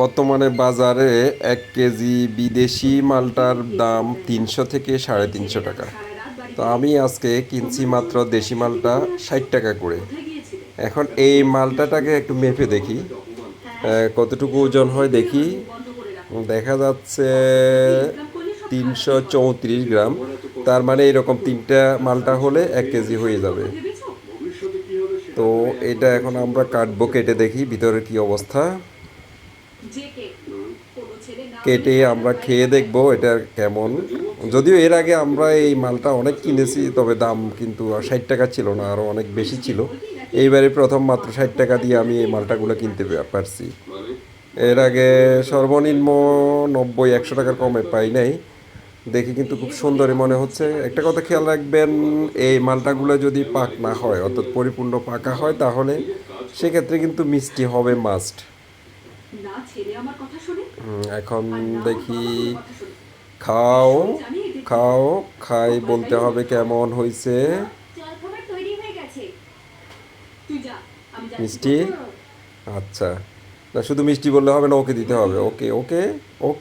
বর্তমানে বাজারে এক কেজি বিদেশি মালটার দাম তিনশো থেকে সাড়ে তিনশো টাকা। তো আমি আজকে কিনছি মাত্র দেশি মালটা ষাট টাকা করে। এখন এই মালটাটাকে একটু মেপে দেখি। কতটুকু ওজন হয় দেখি। দেখা যাচ্ছে তিনশো চৌত্রিশ গ্রাম। তার মানে এরকম তিনটা মালটা হলে এক কেজি হয়ে যাবে। তো এটা এখন আমরা কাটবো, কেটে দেখি ভিতরে কি অবস্থা। কেটে আমরা খেয়ে দেখব এটা কেমন। যদিও এর আগে আমরা এই মালটা অনেক কিনেছি তবে দাম কিন্তু ষাট টাকা ছিল না আরও অনেক বেশি ছিল। এইবারে প্রথম মাত্র ষাট টাকা দিয়ে আমি এই মালটাগুলো কিনতে পারছি। এর আগে সর্বনিম্ন নব্বই একশো টাকার কমে পাই নাই। দেখে কিন্তু খুব সুন্দরই মনে হচ্ছে। একটা কথা খেয়াল রাখবেন এই মালটাগুলো যদি পাক না হয় অর্থাৎ পরিপূর্ণ পাকা হয় তাহলে সেক্ষেত্রে কিন্তু মিষ্টি হবে মাস্ট। না ছেলে আমার কথা শোনে? এখন দেখি। খাও খাও খাই বলতে হবে কেমন হয়েছে হয়ে মিষ্টি? আচ্ছা। না শুধু মিষ্টি বললে হবে না ওকে দিতে হবে। ওকে ওকে ওকে।